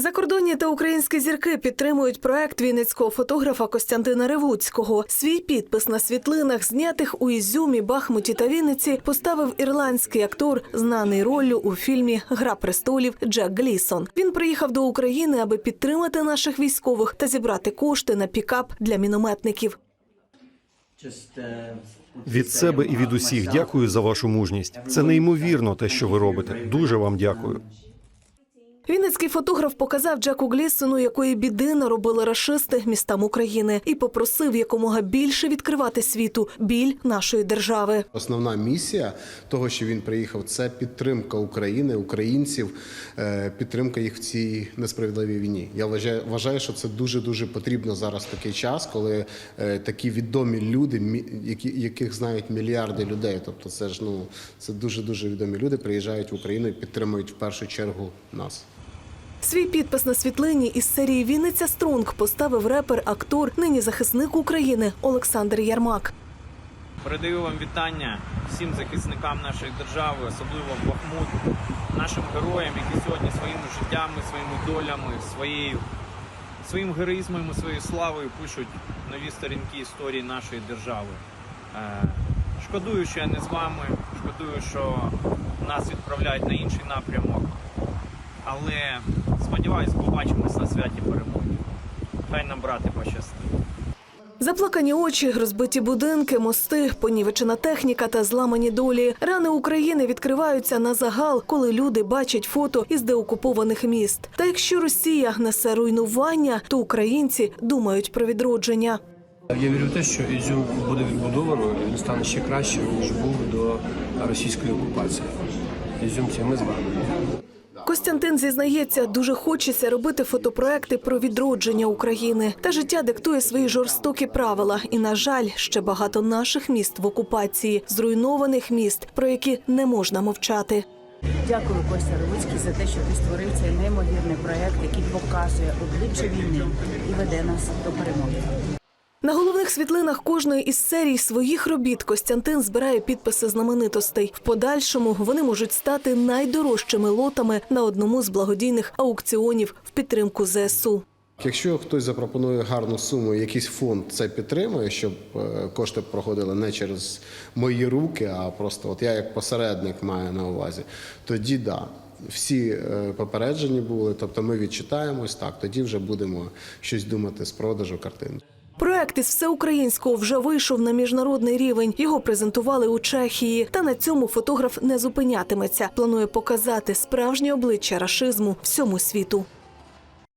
Закордонні та українські зірки підтримують проект вінницького фотографа Костянтина Ревуцького. Свій підпис на світлинах, знятих у Ізюмі, Бахмуті та Вінниці, поставив ірландський актор, знаний роллю у фільмі Гра престолів Джек Глісон. Він приїхав до України, аби підтримати наших військових та зібрати кошти на пікап для мінометників. Від себе і від усіх дякую за вашу мужність. Це неймовірно те, що ви робите. Дуже вам дякую. Вінницький фотограф показав Джеку Глісону, якої біди наробили рашисти містам України, і попросив якомога більше відкривати світу біль нашої держави. Основна місія того, що він приїхав, це підтримка України, українців, е, підтримка їх в цій несправедливій війні. Я вважаю, що це дуже дуже потрібно зараз такий час, коли е, такі відомі люди, яких знають мільярди людей. Тобто, це ж ну це дуже дуже відомі люди. Приїжджають в Україну і підтримують в першу чергу нас. Свій підпис на світлині із серії Вінниця Стронг поставив репер, актор, нині захисник України Олександр Ярмак. Передаю вам вітання всім захисникам нашої держави, особливо Бахмут, нашим героям, які сьогодні своїми життями, своїми долями, своєю, своїм героїзмом і своєю славою пишуть нові сторінки історії нашої держави. Е, Шкодую, що я не з вами, шкодую, що нас відправляють на інший напрямок. Але сподіваюсь, побачимось на святі перемоги. Хай нам брати пощастить. Заплакані очі, розбиті будинки, мости, понівечена техніка та зламані долі. Рани України відкриваються на загал, коли люди бачать фото із деокупованих міст. Та якщо Росія несе руйнування, то українці думають про відродження. Я вірю в те, що Ізюм буде відбудовано і він стане ще кращим, ніж був до російської окупації. Ізюм це ми з вами. Костянтин зізнається, дуже хочеться робити фотопроекти про відродження України. Та життя диктує свої жорстокі правила. І, на жаль, ще багато наших міст в окупації, зруйнованих міст, про які не можна мовчати. Дякую, Костя Ревуцький, за те, що ти створив цей неймовірний проект, який показує обличчя війни і веде нас до перемоги. На головних світлинах кожної із серій своїх робіт Костянтин збирає підписи знаменитостей. В подальшому вони можуть стати найдорожчими лотами на одному з благодійних аукціонів в підтримку ЗСУ. Якщо хтось запропонує гарну суму, якийсь фонд це підтримує, щоб е, кошти проходили не через мої руки, а просто от я як посередник маю на увазі, тоді да. Всі е, попереджені були, тобто ми відчитаємось так, тоді вже будемо щось думати з продажу картин. Проект із всеукраїнського вже вийшов на міжнародний рівень. Його презентували у Чехії. Та на цьому фотограф не зупинятиметься. Планує показати справжнє обличчя рашизму всьому світу.